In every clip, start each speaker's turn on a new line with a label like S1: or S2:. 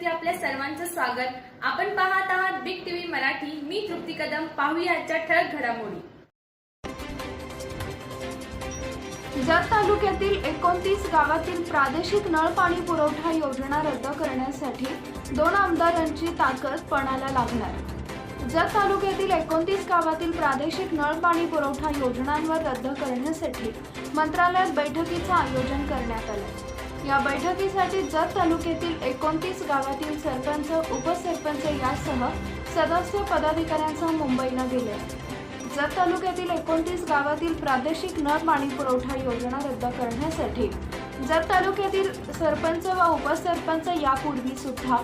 S1: मध्ये आपल्या सर्वांचं स्वागत. आपण पाहत आहात बिग टीव्ही मराठी. मी तृप्ती कदम. पाहूया आजच्या ठळक घडामोडी.
S2: जत तालुक्यातील एकोणतीस गावातील प्रादेशिक नळ पाणी पुरवठा योजना रद्द करण्यासाठी दोन आमदारांची ताकद पणाला लागणार. जत तालुक्यातील एकोणतीस गावातील प्रादेशिक नळ पाणी पुरवठा योजनांवर रद्द करण्यासाठी मंत्रालयात बैठकीचं आयोजन करण्यात आलं. या बैठकीसाठी जत तालुक्यातील एकोणतीस गावातील सरपंच उपसरपंच यासह सदस्य पदाधिकाऱ्यांसह मुंबईनं गेले. जत तालुक्यातील एकोणतीस गावातील प्रादेशिक नळ पाणी पुरवठा योजना रद्द करण्यासाठी जत तालुक्यातील सरपंच व उपसरपंच यापूर्वी सुद्धा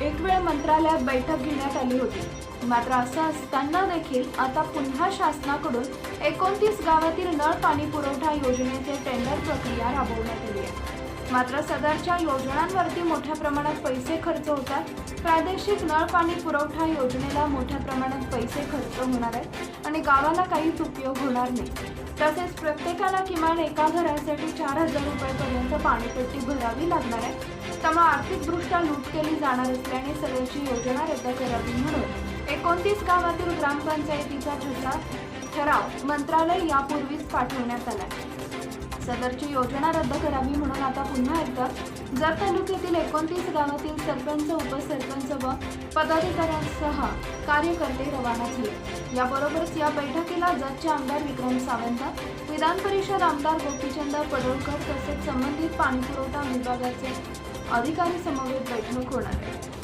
S2: एक वेळ मंत्रालयात बैठक घेण्यात आली होती. मात्र असं असताना देखील आता पुन्हा शासनाकडून एकोणतीस गावातील नळ पाणी पुरवठा योजनेचे टेंडर प्रक्रिया राबवण्यात आली आहे. मात्र सदरच्या योजनांवरती मोठ्या प्रमाणात पैसे खर्च होतात. प्रादेशिक नळ पाणी पुरवठा योजनेला मोठ्या प्रमाणात पैसे खर्च होणार आहेत आणि गावाला काहीच उपयोग होणार नाही. तसेच प्रत्येकाला किमान एका घरासाठी चार हजार रुपयापर्यंत पाणीपट्टी भरावी लागणार आहे. त्यामुळे आर्थिकदृष्ट्या लूट केली जाणार असल्याने सदरची योजना रद्द करावी म्हणून एकोणतीस गावातील ग्रामपंचायतीचा ठरला ठराव मंत्रालय यापूर्वीच पाठवण्यात आला सदरची योजना रद्द करावी म्हणून आता पुन्हा एकदा जत तालुक्यातील एकोणतीस गावातील सरपंच उपसरपंच व पदाधिकाऱ्यांसह कार्यकर्ते रवाना झाले. याबरोबरच या बैठकीला जतचे आमदार विक्रम सावंत विधान परिषद आमदार गोपीचंद पडोळकर तसेच संबंधित पाणीपुरवठा विभागाचे अधिकारी समवेत बैठक होणार आहे.